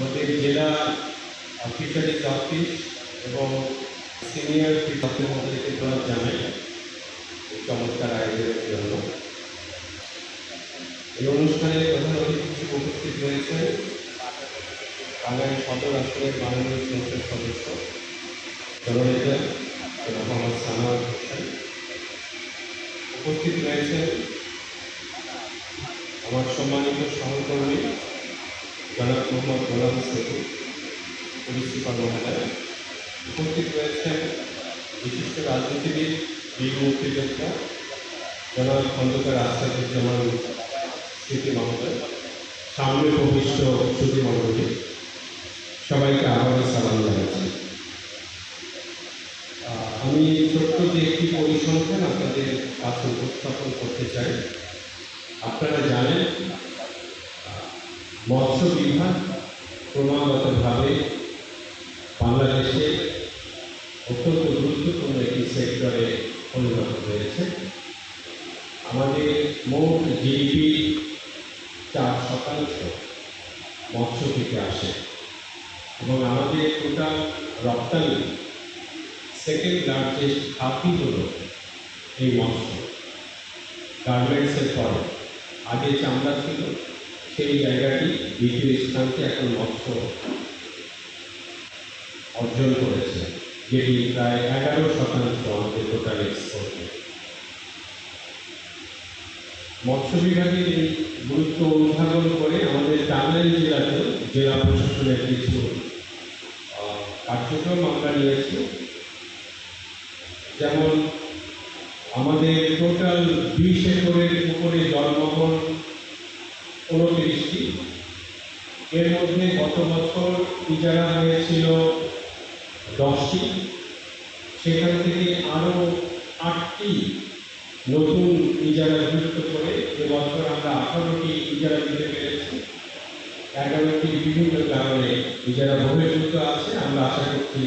আমাদের জেলা fisheries office এবং সিনিয়র থেকে ধন্যবাদ জানাই এই চমৎকার আয়োজনের জন্য। এই অনুষ্ঠানে প্রধান অতিথি উপস্থিত রয়েছেন টাঙ্গাইল সদর আসনের মাননীয় সংসদ সদস্য, জননেতা মোহাম্মদ সানোয়ার হোসেন। উপস্থিত রয়েছেন আমার সম্মানিত সহকর্মী জনাব মোহাম্মদ গোলাম সেতু পুলিশ সুপার মহোদয় উপস্থিত রয়েছেন বিশিষ্ট রাজনীতিবিদ বীর মুক্তিযোদ্ধা জনাব খন্দকার আসাদুজ্জামান স্মৃতি মহোদয়, সামনে ভবিষ্য শ্রুতি মণ্ডলী সবাইকে আবারও সালাম জানাচ্ছি। আমি ছোট্ট যে একটি পরিসংখ্যান আপনাদের কাছে উপস্থাপন করতে চাই। আপনারা জানেন মৎস্য বিভাগ ক্রমাগতভাবে বাংলাদেশে অত্যন্ত গুরুত্বপূর্ণ একটি সেক্টরে পরিণত হয়েছে। আমাদের মোট জিডিপি চার শতাংশ মৎস্য থেকে আসে এবং আমাদের টোটাল রপ্তানি সেকেন্ড লার্জেস্ট খাতই হল এই মৎস্য। গার্মেন্টসের পরে আগে চামড়া ছিল সেই জায়গাটি দ্বিতীয় স্থানকে এখন মৎস্য অর্জন করেছে, যেটি প্রায় এগারো শতাংশ আমাদের টোটাল এক্সপোর্টে মৎস্য বিভাগের এই গুরুত্ব অনুধাবন করে আমাদের টাঙ্গাইল জেলাতে জেলা প্রশাসনের কিছু কার্যক্রম আমরা নিয়েছি। যেমন আমাদের টোটাল বিশ একরের উপরে জলমহল উনত্রিশটি। এর মধ্যে গত বছর ইজারা হয়েছিল দশটি। সেখান থেকে আরও আটটি নতুন ইজারা যুক্ত করে এবছর আমরা আঠারোটি ইজারা দিতে পেরেছি। এগারোটি বিভিন্ন কারণে ইজারা বহির্ভূত আছে, আমরা আশা করছি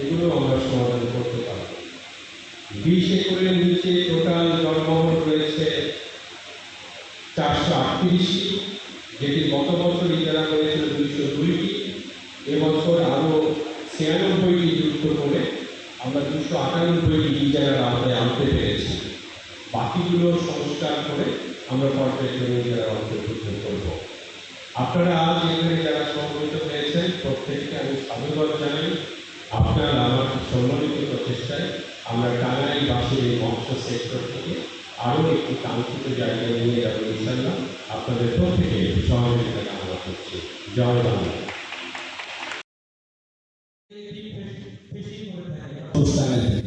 এগুলো আমরা সমাধান করতে পারব। বিশ একরের নিচে চারশো আটত্রিশটি যেটি গত বছর ইজারা হয়েছিল দুইশো দুইটি এবছর আরও ছিয়ানব্বইটি যুক্ত করে আমরা দুশো আটানব্বইটি ইজারার আওতায় আনতে পেরেছি। বাকিগুলো সংস্কার করে আমরা কর্পোরেট ইজারার অন্তর্ভুক্ত করব। আপনারা আজ এখানে যারা সমবেত হয়েছেন, প্রত্যেককে আমি সাধুবাদ জানাই। আপনারা আমার সম্মানিত প্রচেষ্টায় আমরা টাঙ্গাইলবাসীর এই মৎস্য সেক্টর থেকে আরও একটি কাঙ্ক্ষিত জায়গায় নিয়ে যাব ইনশাল্লাহ আপনাদের প্রত্যেকে সহযোগিতা কামনা করছি। জয় বাংলা। টাঙ্গাইল